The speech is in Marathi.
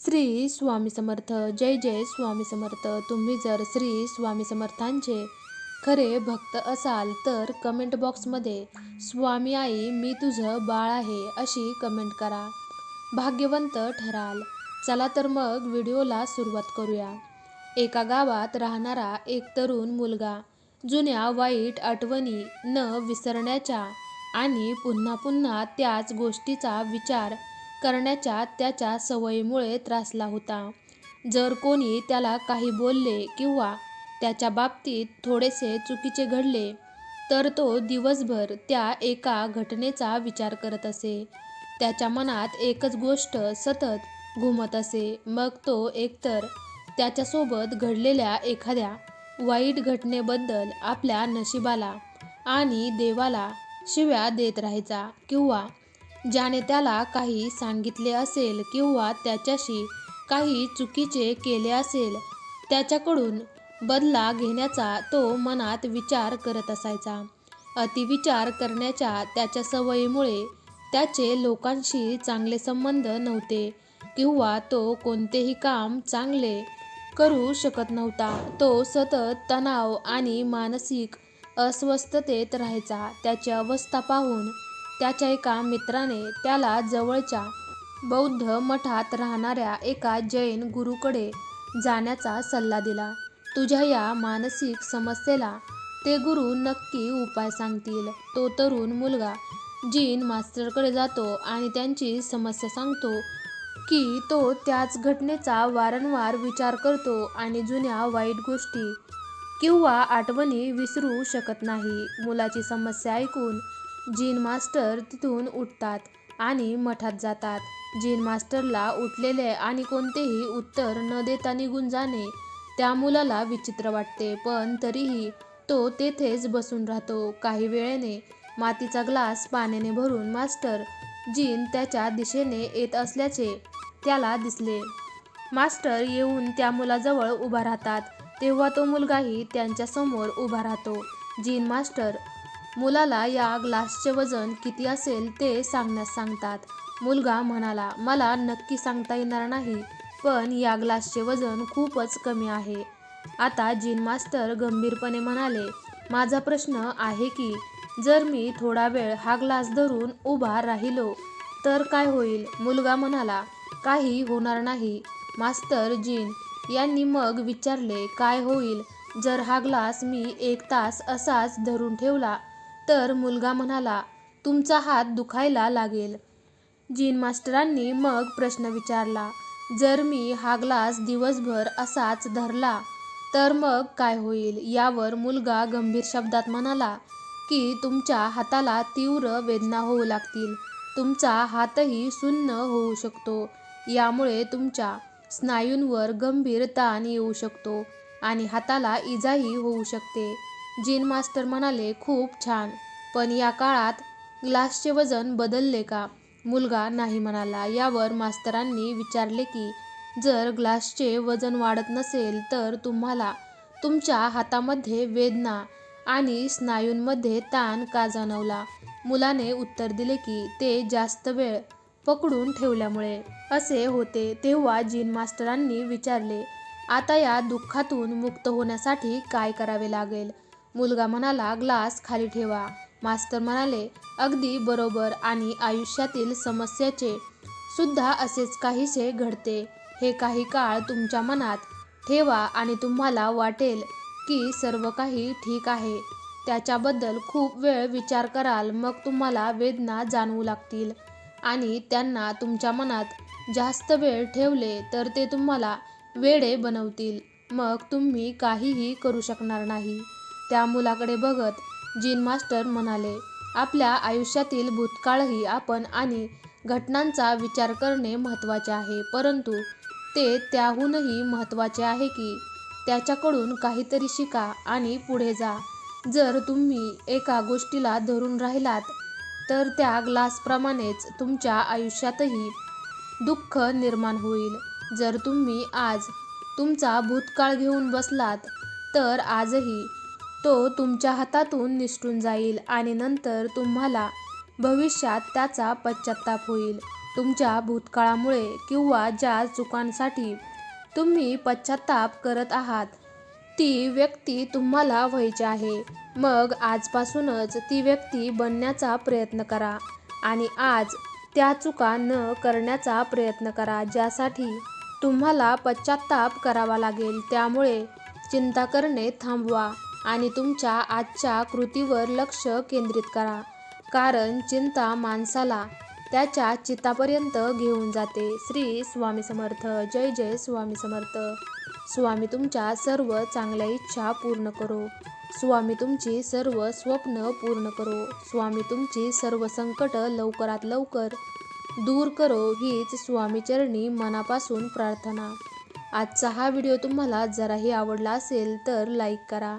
श्री स्वामी समर्थ जय जय स्वामी समर्थ. तुम्ही जर श्री स्वामी समर्थांचे खरे भक्त असाल तर कमेंट बॉक्समध्ये स्वामी आई मी तुझं बाळ आहे अशी कमेंट करा. भाग्यवंत ठराल. चला तर मग व्हिडिओला सुरुवात करूया. एका गावात राहणारा एक तरुण मुलगा जुन्या वाईट आठवणी न विसरण्याच्या आणि पुन्हा पुन्हा त्याच गोष्टीचा विचार करण्याच्या त्याच्या सवयीमुळे त्रासला होता. जर कोणी त्याला काही बोलले किंवा त्याच्या बाबतीत थोडेसे चुकीचे घडले तर तो दिवसभर त्या एका घटनेचा विचार करत असे. त्याच्या मनात एकच गोष्ट सतत घुमत असे. मग तो एकतर त्याच्यासोबत घडलेल्या एखाद्या वाईट घटनेबद्दल आपल्या नशिबाला आणि देवाला शिव्या देत राहायचा किंवा ज्याने त्याला काही सांगितले असेल किंवा त्याच्याशी काही चुकीचे केले असेल त्याच्याकडून बदला घेण्याचा तो मनात विचार करत असायचा. अतिविचार करण्याच्या त्याच्या सवयीमुळे त्याचे लोकांशी चांगले संबंध नव्हते किंवा तो कोणतेही काम चांगले करू शकत नव्हता. तो सतत तणाव आणि मानसिक अस्वस्थतेत राहायचा. त्याची अवस्था पाहून त्याच्या एका मित्राने त्याला जवळच्या बौद्ध मठात राहणाऱ्या एका जैन गुरुकडे जाण्याचा सल्ला दिला. तुझ्या या मानसिक समस्येला ते गुरु नक्की उपाय सांगतील. तो तरुण मुलगा जीन मास्टरकडे जातो आणि त्यांची समस्या सांगतो की तो त्याच घटनेचा वारंवार विचार करतो आणि जुन्या वाईट गोष्टी किंवा आठवणी विसरू शकत नाही. मुलाची समस्या ऐकून जीन मास्टर तिथून उठतात आणि मठात जातात. जीन मास्टरला उठलेले आणि कोणतेही उत्तर न देता निघून जाणे त्या मुलाला विचित्र वाटते. पण तरीही तो तेथेच बसून राहतो. काही वेळेने मातीचा ग्लास पाण्याने भरून मास्टर जीन त्याच्या दिशेने येत असल्याचे त्याला दिसले. मास्टर येऊन त्या मुलाजवळ उभा राहतात. तेव्हा तो मुलगाही त्यांच्यासमोर उभा राहतो. जीन मास्टर मुलाला या ग्लासचे वजन किती असेल ते सांगण्यास सांगतात. मुलगा म्हणाला मला नक्की सांगता येणार नाही पण या ग्लासचे वजन खूपच कमी आहे. आता जीन मास्टर गंभीरपणे म्हणाले माझा प्रश्न आहे की जर मी थोडा वेळ हा ग्लास धरून उभा राहिलो तर काय होईल? मुलगा म्हणाला काही होणार नाही. मास्टर जीन यांनी मग विचारले काय होईल? जर हा ग्लास मी एक तास असाच धरून ठेवला तर मुलगा म्हणाला तुमचा हात दुखायला लागेल. जीन मास्टरांनी मग प्रश्न विचारला जर मी हा ग्लास दिवसभर असाच धरला तर मग काय होईल? यावर मुलगा गंभीर शब्दात म्हणाला की तुमच्या हाताला तीव्र वेदना होऊ लागतील. तुमचा हातही सुन्न होऊ शकतो. यामुळे तुमच्या स्नायूंवर गंभीर ताण येऊ शकतो आणि हाताला इजाही होऊ शकते. जीन मास्टर म्हणाले खूप छान. पण या काळात ग्लासचे वजन बदलले का? मुलगा नाही म्हणाला. यावर मास्तरांनी विचारले की जर ग्लासचे वजन वाढत नसेल तर तुम्हाला तुमच्या हातामध्ये वेदना आणि स्नायूंमध्ये ताण का जाणवला? मुलाने उत्तर दिले की ते जास्त वेळ पकडून ठेवल्यामुळे. असे होते तेव्हा जीन मास्टरांनी विचारले आता या दुःखातून मुक्त होण्यासाठी काय करावे लागेल? मुलगा म्हणाला ग्लास खाली ठेवा. मास्तर म्हणाले अगदी बरोबर आणि आयुष्यातील समस्याचे सुद्धा असेच काहीसे घडते. हे काही काळ तुमच्या मनात ठेवा आणि तुम्हाला वाटेल की सर्व काही ठीक आहे. त्याच्याबद्दल खूप वेळ विचार कराल मग तुम्हाला वेदना जाणवू लागतील आणि त्यांना तुमच्या मनात जास्त वेळ ठेवले तर ते तुम्हाला वेडे बनवतील. मग तुम्ही काहीही करू शकणार नाही. त्या मुलाकडे बघत जीन मास्टर म्हणाले आपल्या आयुष्यातील भूतकाळही आपण आणि घटनांचा विचार करणे महत्त्वाचे आहे परंतु ते त्याहूनही महत्त्वाचे आहे की त्याच्याकडून काहीतरी शिका आणि पुढे जा. जर तुम्ही एका गोष्टीला धरून राहिलात तर त्या ग्लासप्रमाणेच तुमच्या आयुष्यातही दुःख निर्माण होईल. जर तुम्ही आज तुमचा भूतकाळ घेऊन बसलात तर आजही तो तुमच्या हातातून निसटून जाईल आणि नंतर तुम्हाला भविष्यात त्याचा पश्चात्ताप होईल. तुमच्या भूतकाळामुळे किंवा ज्या चुकांसाठी तुम्ही पश्चाताप करत आहात ती व्यक्ती तुम्हाला व्हायची आहे. मग आजपासूनच ती व्यक्ती बनण्याचा प्रयत्न करा आणि आज त्या चुका न करण्याचा प्रयत्न करा ज्यासाठी तुम्हाला पश्चाताप करावा लागेल. त्यामुळे चिंता करणे थांबवा. आणि तुमच्या आजच्या कृतीवर लक्ष केंद्रित करा. कारण चिंता माणसाला त्याच्या चित्तापर्यंत घेऊन जाते. श्री स्वामी समर्थ. जय जय स्वामी समर्थ. स्वामी तुमच्या सर्व चांगल्या इच्छा पूर्ण करो. स्वामी तुमची सर्व स्वप्न पूर्ण करो. स्वामी तुमची सर्व संकट लवकरात लवकर दूर करो हीच स्वामीचरणी मनापासून प्रार्थना. आजचा हा व्हिडिओ तुम्हाला जराही आवडला असेल तर लाईक करा.